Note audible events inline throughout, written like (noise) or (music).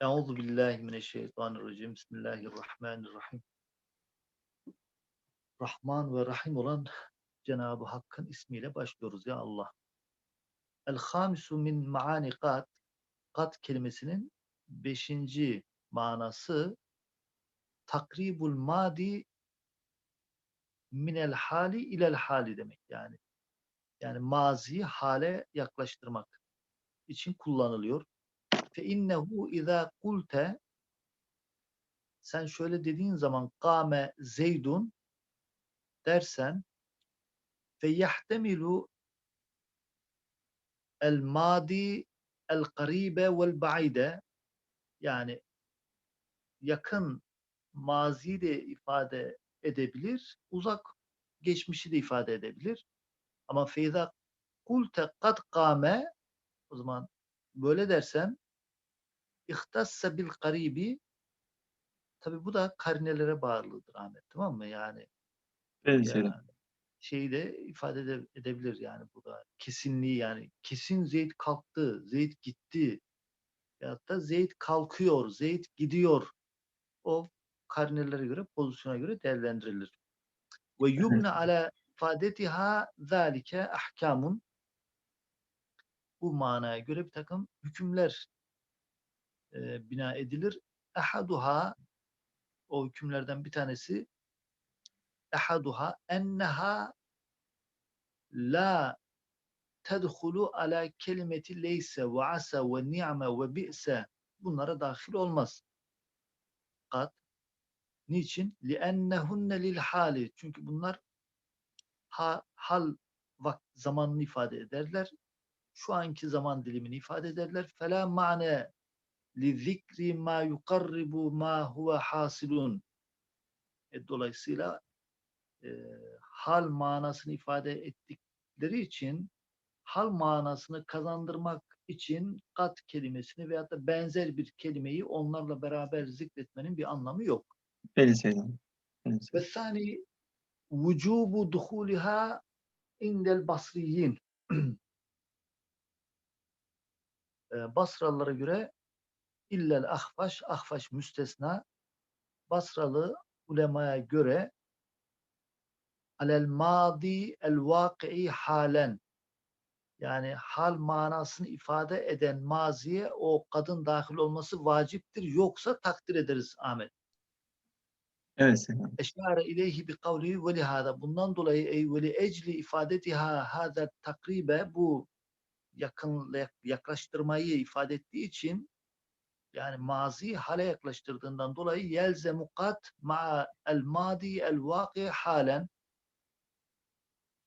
Euzu billahi mineşşeytanirracim. Bismillahirrahmanirrahim. Rahman ve Rahim olan Cenab-ı Hakk'ın ismiyle başlıyoruz ya Allah. El hamisu min maani kat. Kat kelimesinin beşinci manası takribul madi minel hali ilel hali demek yani. Yani maziyi hale yaklaştırmak için kullanılıyor. Fe innehu izâ kulte sen şöyle dediğin zaman kâme zeydun dersen fe yahtemilu el madi el karibe vel ba'ide yani yakın maziyi de ifade edebilir, uzak geçmişi de ifade edebilir. Ama feyza kulte kad kâme o zaman böyle dersen İhtassa bil garibi tabi bu da karinelere bağlıdır Ahmet tamam mı? Yani Evet yani şeyi de ifade ede- edebilir yani bu da kesinliği yani kesin Zeyd kalktı, Zeyd gitti ya da Zeyd kalkıyor, Zeyd gidiyor. O karinelere göre, pozisyona göre değerlendirilir. Ve yubne ala ifadetiha zalike ahkamun bu manaya göre bir takım hükümler e, bina edilir. Ehaduha o hükümlerden bir tanesi ehaduha enneha la tedhulu ala kelimeti leyse ve asa ve ni'me ve bi'se bunlara dahil olmaz. Kat niçin? Li'ennehunne lil hali. Çünkü bunlar ha, hal vak zamanını ifade ederler. Şu anki zaman dilimini ifade ederler. Fela ma'ne li zikri ma yukarribu ma huve hasilun. E, dolayısıyla e, hal manasını ifade ettikleri için hal manasını kazandırmak için kat kelimesini veyahut da benzer bir kelimeyi onlarla beraber zikretmenin bir anlamı yok. Evet Ve sani vücubu duhuliha indel basriyin. (clears throat) E, Basralılara göre illel ahfaş, ahfaş müstesna Basralı ulemaya göre alel madi el vaki'i halen yani hal manasını ifade eden maziye o kadın dahil olması vaciptir yoksa takdir ederiz Ahmet. Evet. Eşare ileyhi bi kavlihi ve lihada bundan dolayı ey ve li ecli ifadetiha hada takribe bu yakın yaklaştırmayı ifade ettiği için yani mazi hale yaklaştırdığından dolayı yelzemu kat ma el madi el vaki halen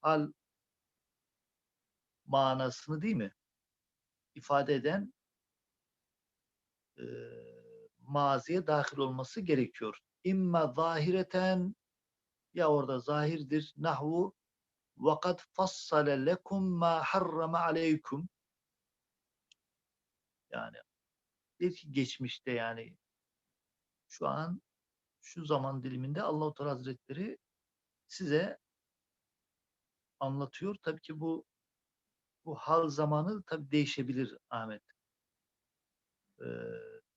hal manasını değil mi? ifade eden e, maziye dahil olması gerekiyor. İmme zahireten ya orada zahirdir. Nahvu وَقَدْ فَصَّلَ لَكُمْ مَا حَرَّمَ عَلَيْكُمْ Yani bir ki geçmişte yani şu an şu zaman diliminde Allahu Teala Hazretleri size anlatıyor. Tabii ki bu bu hal zamanı tabii değişebilir Ahmet. Ee,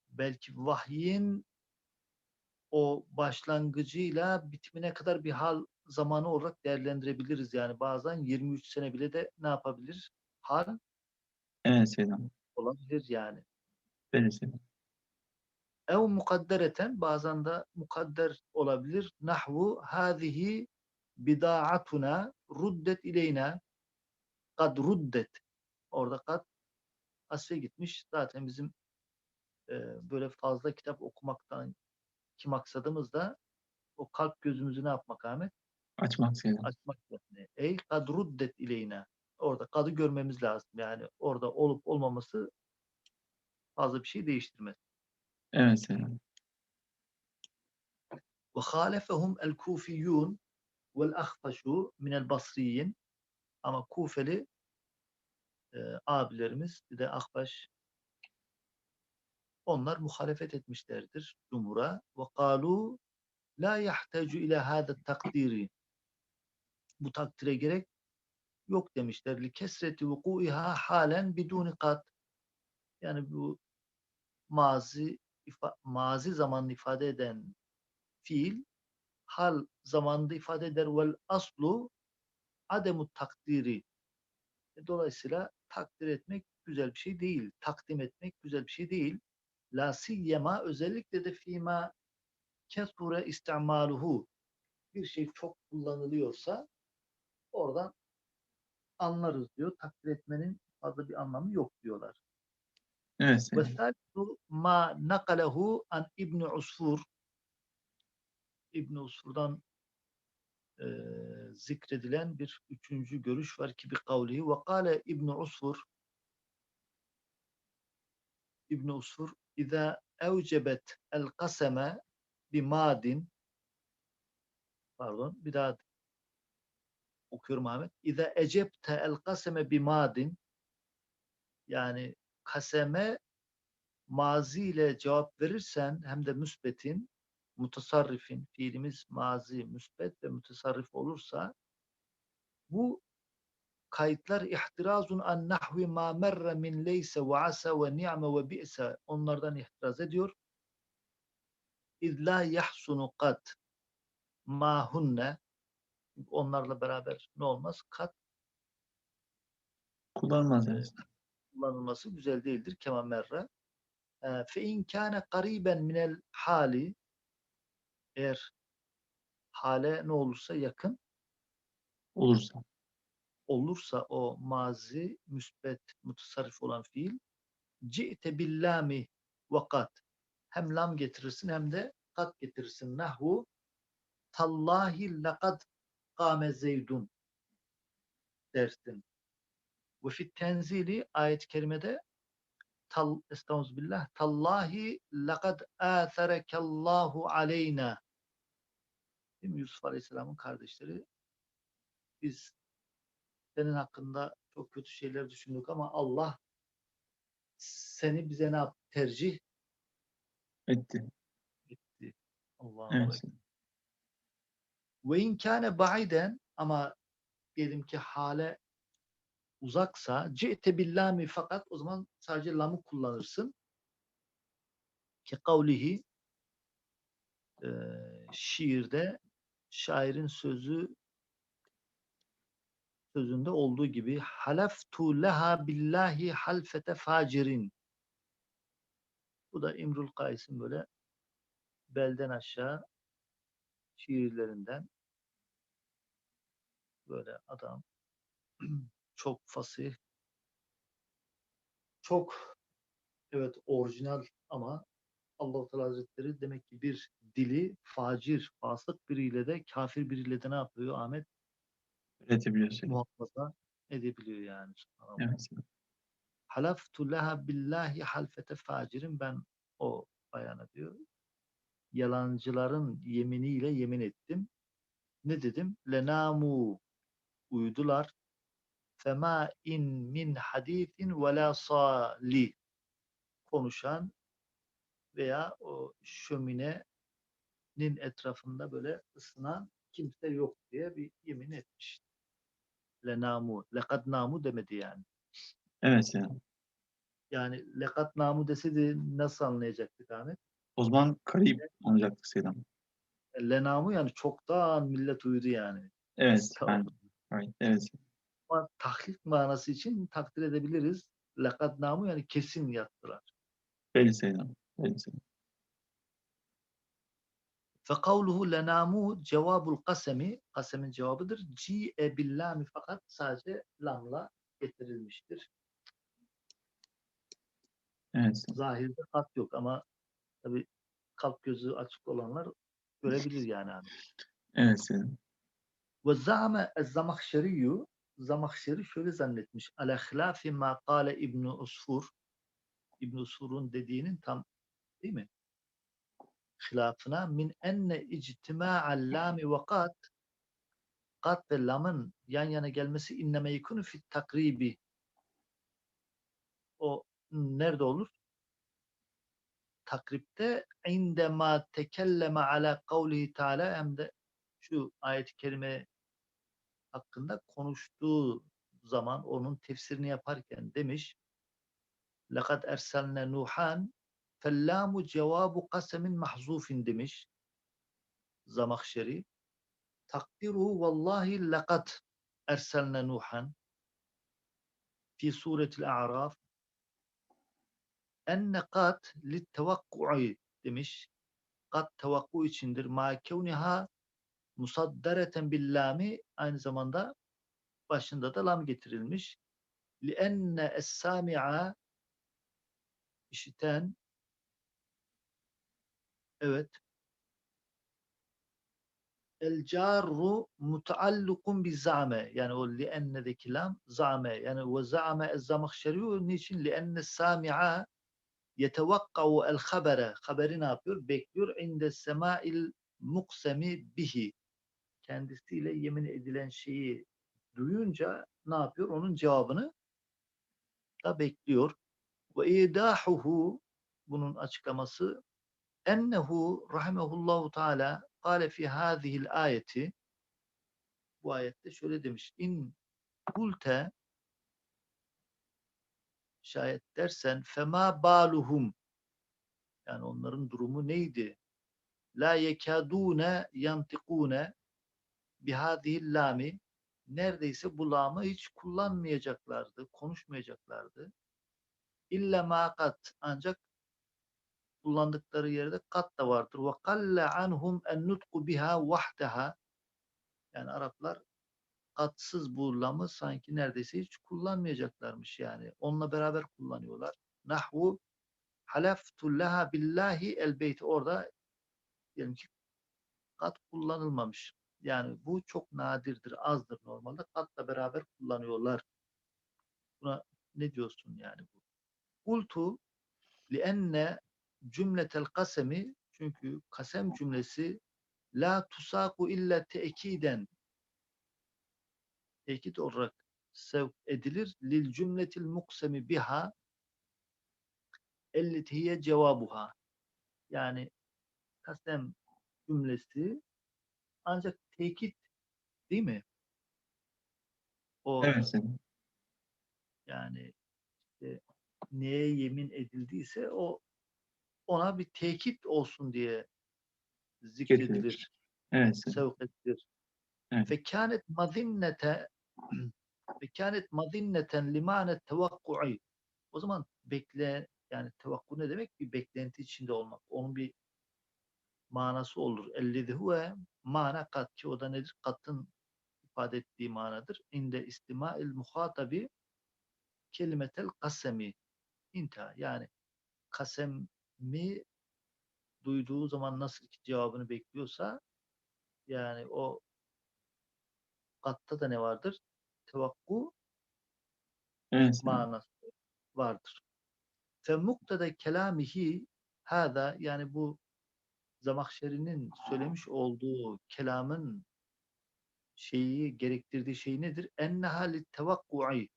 belki vahyin o başlangıcıyla bitimine kadar bir hal zamanı olarak değerlendirebiliriz. Yani bazen 23 sene bile de ne yapabilir? Hal Evet olabilir yani. Selim. Ev mukaddereten bazen de mukadder olabilir. Nahvu hâzihi bida'atuna ruddet ileyna kad ruddet. Orada kad asfe gitmiş. Zaten bizim e, böyle fazla kitap okumaktan ki maksadımız da o kalp gözümüzü ne yapmak Ahmet? Açmak Selim. Açmak yani. Ey kad ruddet ileyna. Orada kadı görmemiz lazım. Yani orada olup olmaması fazla bir şey değiştirmez. Evet. Ve halefehum el kufiyyun vel ahfaşu minel basriyin ama Kufeli e, abilerimiz bir de Ahbaş onlar muhalefet etmişlerdir Cumhur'a ve kalu la yahtecu ile hâda takdiri bu takdire gerek yok demişler. Li kesreti vuku'iha halen biduni kat yani bu mazi ifa- mazi zamanını ifade eden fiil hal zamanında ifade eder vel aslu ademu takdiri. E, Dolayısıyla takdir etmek güzel bir şey değil. Takdim etmek güzel bir şey değil. La siyyema özellikle de fîmâ kesure istimaluhu bir şey çok kullanılıyorsa oradan anlarız diyor. Takdir etmenin fazla bir anlamı yok diyorlar. Evet. Ve sâlisu mâ nakalehu an İbni Usfur. İbni Usfur'dan e, zikredilen bir üçüncü görüş var ki bir kavlihi. Ve kâle İbni Usfur İbni Usfur İzâ evcebet el kaseme bi madin pardon bir daha okuyorum Ahmet. İza ecebte el kaseme bi madin yani kaseme mazi ile cevap verirsen hem de müsbetin mutasarrifin fiilimiz mazi müsbet ve mutasarrif olursa bu kayıtlar ihtirazun an nahvi ma merre min leyse ve asa ve ni'me ve bi'se onlardan ihtiraz ediyor. İz la yahsunu kat ma hunne onlarla beraber ne olmaz? Kat Kullanmaz. evet. Kullanılması güzel değildir. Kema merre. E, Fe in kâne kariben minel hali eğer hale ne olursa yakın Olursa. olursa o mazi müsbet mutasarrif olan fiil ci'te billami ve kat hem lam getirirsin hem de kat getirirsin. Nahvu tallahi lekad kâme zeydun dersin. Ve fit tenzili ayet-i kerimede tal, estağfirullah tallahi lekad âtherekallahu aleyna Değil mi? Yusuf Aleyhisselam'ın kardeşleri biz senin hakkında çok kötü şeyler düşündük ama Allah seni bize ne yaptı? Tercih Etti. etti. Allah'ım Evet. Ve in kâne ba'iden ama diyelim ki hale uzaksa ci'te billami fakat o zaman sadece lamı kullanırsın. Ki kavlihi e, şiirde şairin sözü sözünde olduğu gibi halaftu leha billahi halfete facirin. Bu da İmrul Kays'ın böyle belden aşağı şiirlerinden böyle adam (clears throat) çok fasih çok evet orijinal ama Allah-u Teala Hazretleri demek ki bir dili facir, fasık biriyle de kafir biriyle de ne yapıyor Ahmet? Üretebiliyor. Muhafaza edebiliyor yani. Evet. Halaftu leha billahi halfete facirin ben o bayana diyor. Yalancıların yeminiyle yemin ettim. Ne dedim? Lenamu uyudular. Fema in min hadisin ve la sali konuşan veya o şöminenin etrafında böyle ısınan kimse yok diye bir yemin etmiş. Lenamu. Lekad namu demedi yani. Evet Seyyidem. Yani lekat namu deseydi nasıl anlayacaktık Ahmet? O zaman karib anlayacaktık Seyyidem. Lenamu yani çoktan millet uyudu yani. Evet. Tamam. Right. Evet. Ama tahlif manası için takdir edebiliriz. Lekat namu yani kesin yattılar. Belli Seyyidem. Belli Seyyidem. Fekavluhu lenamu cevabul kasemi kasemin cevabıdır. Ci'e billami fakat sadece lamla getirilmiştir. Evet. Zahirde kat yok ama tabi kalp gözü açık olanlar görebilir yani. Abi. Evet. Ve zâme ez-Zamahşeriyyu Zamahşeri şöyle zannetmiş. Ala hilafi ma kâle İbn Usfur İbn Usfur'un dediğinin tam değil mi? Hilafına min enne ictima'al lami ve kat kat ve lamın yan yana gelmesi inneme yekunu fit takribi o nerede olur? Takripte indema tekelleme ala kavlihi teala hem de şu ayet-i kerime hakkında konuştuğu zaman onun tefsirini yaparken demiş لَقَدْ اَرْسَلْنَا نُوحًا fellamu cevabu kasemin mahzufin demiş Zamakşeri. Takdiruhu vallahi lakat erselne Nuhan fi suretil a'raf enne kat lit tevakku'i demiş. Kat tevakku içindir. Ma kevniha musaddareten billami aynı zamanda başında da lam getirilmiş. Enne es-sami'a işiten evet. el carru mutaallukun bi zame yani o li enne'deki lam zame yani ve zame ez zamakşeri niçin? li enne sami'a yetevakkau el habere haberi ne yapıyor? Bekliyor. inde semail muksemi bihi kendisiyle yemin edilen şeyi duyunca ne yapıyor? Onun cevabını da bekliyor. Ve idahuhu bunun açıklaması ennehu rahimehullahu teala kâle fi hâzihil ayeti bu ayette şöyle demiş. İn kulte şayet dersen fema baluhum yani onların durumu neydi? La yekadune yantikune bihadihil lami neredeyse bu lamı hiç kullanmayacaklardı, konuşmayacaklardı. İlla ma kat ancak kullandıkları yerde kat da vardır. Ve kalle anhum en nutku biha vahdeha yani Araplar katsız bu lamı sanki neredeyse hiç kullanmayacaklarmış yani. Onunla beraber kullanıyorlar. Nahvu haleftu leha billahi el beyti orada diyelim ki kat kullanılmamış. Yani bu çok nadirdir, azdır normalde. Katla beraber kullanıyorlar. Buna ne diyorsun yani bu? Kultu lienne cümletel kasemi çünkü kasem cümlesi la tusaku illa teekiden tekit olarak sevk edilir lil cümletil muksemi biha elletiye cevabuha yani kasem cümlesi ancak tekit değil mi? O Evet yani işte neye yemin edildiyse o ona bir tekit olsun diye zikredilir, Getirilir. Evet Seyyidem. sevk edilir. Evet. Fekânet mazinnete (clears throat) fekânet mazinneten limanet tevakku'i o zaman bekle yani tevakku ne demek? Bir beklenti içinde olmak. Onun bir manası olur. Ellezi huve mana kat ki o da nedir? Katın ifade ettiği manadır. İnde istima'il muhatabi kelimetel kasemi inta yani kasemi duyduğu zaman nasıl ki cevabını bekliyorsa yani o katta da ne vardır? Tevakku Evet manası vardır. Fe muktada kelamihi hada yani bu Zamakşeri'nin söylemiş olduğu kelamın şeyi gerektirdiği şey nedir? Enneha lit tevakku'i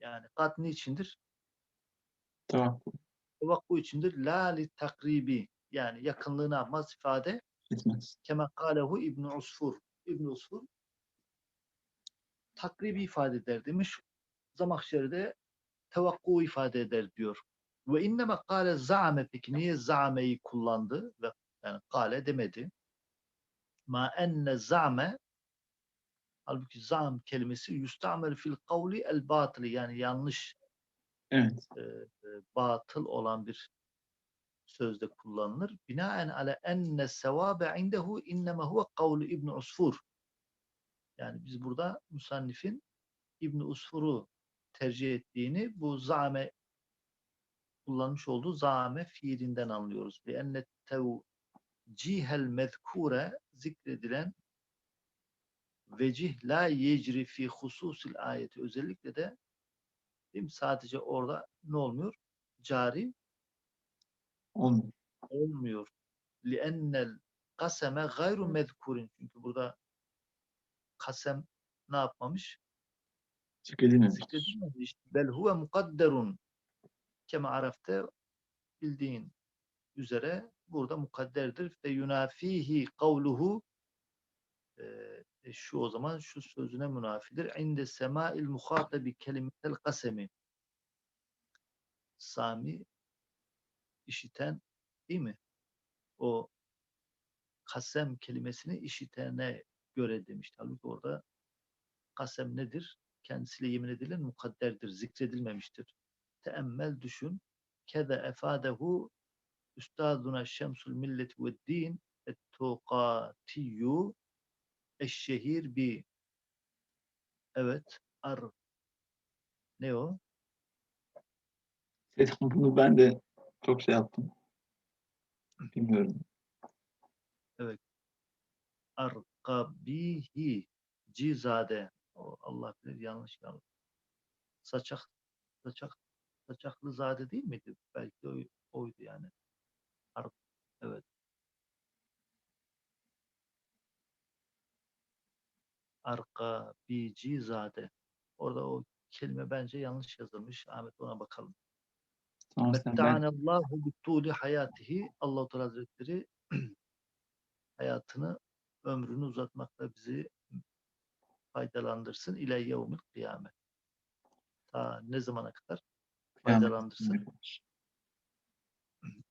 yani kat niçindir? Tevakku Tevakku içindir. La lit takribi yani yakınlığı ne yapmaz ifade etmez. kema kalehu İbn Usfur. İbn Usfur takribi ifade eder demiş. Zamakşeri'de tevakku ifade eder diyor. Ve inneme kâle za'ame peki niye za'meyi kullandı ve yani kâle demedi. Ma enne za'me halbuki za'm kelimesi yustamel fil kavli el batılı yani yanlış Evet. e, e, batıl olan bir sözde kullanılır. Binaen ale enne sevabe indehu inneme huve kavlu İbn Usfur. Yani biz burada musannifin İbn Usfur'u tercih ettiğini bu zame kullanmış olduğu zame fiilinden anlıyoruz. Ve enne tevcihel mezkure zikredilen vecih la yecri fi hususil ayeti özellikle de değil mi? sadece orada ne olmuyor? Cari Olmuyor. olmuyor. لِأَنَّ kaseme gayru mezkurin. Çünkü burada kasem ne yapmamış? Zikredilmemiş. Zikredilmemiş. Bel huve mukadderun. Kema arafte bildiğin üzere burada mukadderdir. Ve yunafihi kavluhu e, şu o zaman şu sözüne münafidir. İnde semail muhatabi kelimetel kasemi. Sami işiten değil mi? O kasem kelimesini işitene göre demişti. Halbuki orada kasem nedir? Kendisiyle yemin edilen mukadderdir, zikredilmemiştir. Teemmel düşün. Kede efadehu üstaduna şemsul milleti ve din et-tuqatiyyu eşşehir bi evet ar ne o? Dedim bunu ben de çok şey yaptım. Bilmiyorum. Arkabihi cizade o Allah bilir yanlış yanlış. Saçak saçak saçaklı zade değil miydi? Belki de oy- oydu yani. Evet. Arkabici zade. Orada o kelime bence yanlış yazılmış. Ahmet ona bakalım. Metta'anallahu bittuli hayatihi. Allah-u Teala Hazretleri (clears throat) hayatını, ömrünü uzatmakla bizi faydalandırsın. İle yevmil kıyamet. Ta ne zamana kadar faydalandırsın.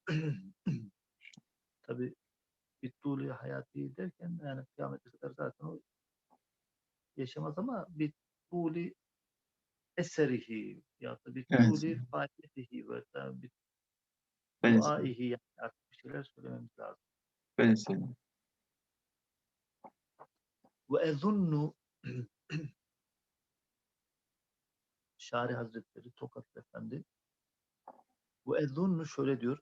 (clears throat) Tabi bittuli hayati derken yani kıyamete kadar zaten o yaşamaz ama bittuli eserihi ya da bittuli Evet. faaliyetihi ve duaihi yani artık bir şeyler söylememiz lazım. ben istedim. Ve ezunnu (clears throat) Şari Hazretleri Tokat Efendi. Ve ezunnu şöyle diyor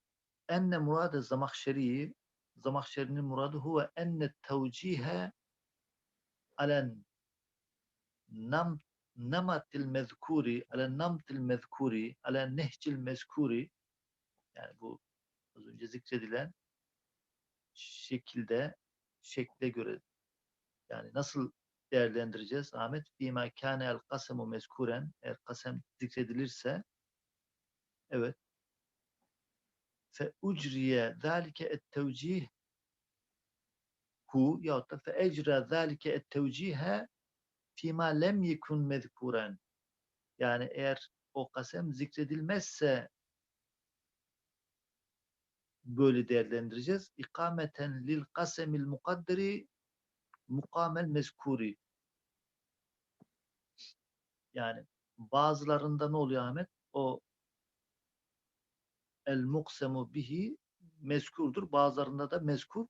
enne murade Zamakşeri'yi Zamakşeri'nin muradı huve enne tevcihe alen nam namatil mezkuri alen namtil mezkuri alen nehcil mezkuri. Yani bu az önce zikredilen şekilde şekle göre. Yani nasıl değerlendireceğiz Ahmet? Fîmâ kâne el kasemu mezkuren eğer kasem zikredilirse evet fe ucriye zâlike et tevcih hu yahut da fe ecra zâlike et tevcihe fîmâ lem yekun mezkuren yani eğer o kasem zikredilmezse böyle değerlendireceğiz. İkameten lil kasemil mukadderi mukamel mezkuri. Yani bazılarında ne oluyor Ahmet? O el muksemu bihi mezkurdur. Bazılarında da mezkur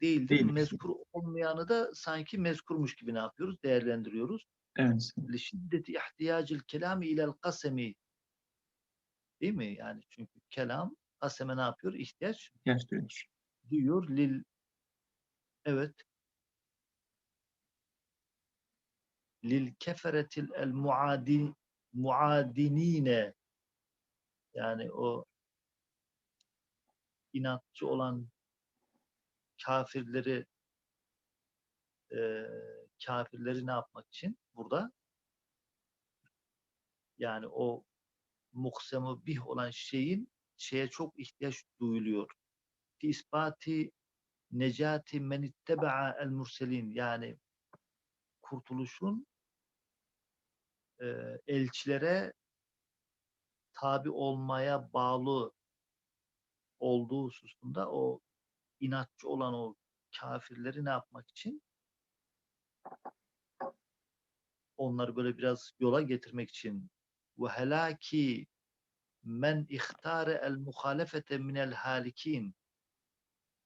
değildir. Değil. Mezkur olmayanı da sanki mezkurmuş gibi ne yapıyoruz? Değerlendiriyoruz. Evet. Şiddeti ihtiyacil kelami ilel kasemi. Değil mi? Yani çünkü kelam kaseme ne yapıyor? İhtiyaç Yaş duyuyor. duyuyor. Lil evet lil keferetil el muadin muadinine. Yani o inatçı olan kafirleri e, kafirleri ne yapmak için burada? Yani o muksemu bih olan şeyin şeye çok ihtiyaç duyuluyor. Fi ispati necati men itteba'a el murselin. Yani kurtuluşun e, elçilere tabi olmaya bağlı olduğu hususunda o inatçı olan o kafirleri ne yapmak için? Onları böyle biraz yola getirmek için. Ve helaki men ihtare el muhalefete minel halikin.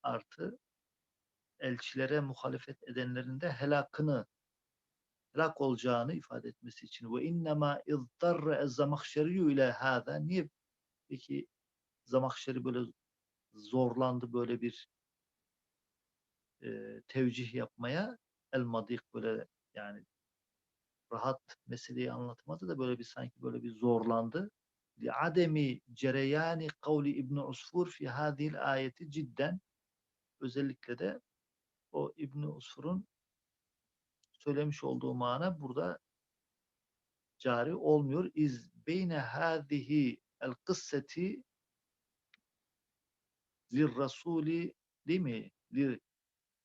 Artı elçilere muhalefet edenlerin de helakını helak olacağını ifade etmesi için. Ve innema izdarre ez-zamakşeriyyu ile hâzâ niye peki Zamakşeri böyle zorlandı böyle bir e, tevcih yapmaya? El madik böyle yani rahat meseleyi anlatmadı da böyle bir sanki böyle bir zorlandı. Li ademi cereyani kavli İbn Usfur fi hadil ayeti cidden. Özellikle de o İbn Usfur'un söylemiş olduğu mana burada cari olmuyor. İz beyne hâzihi el kısseti lir rasuli değil mi? Lir,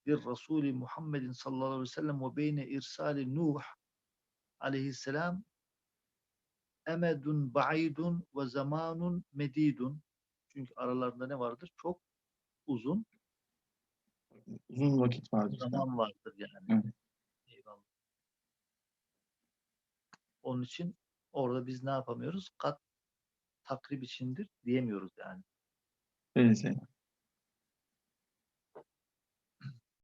lir rasuli Muhammedin sallallahu aleyhi ve sellem ve beyne irsali Nuh aleyhisselam emedun ba'idun ve zamanun medidun. Çünkü aralarında ne vardır? Çok uzun Uzun vakit vardır. zaman vardır yani. Evet. Onun için orada biz ne yapamıyoruz? Kat takrib içindir diyemiyoruz yani. Evet.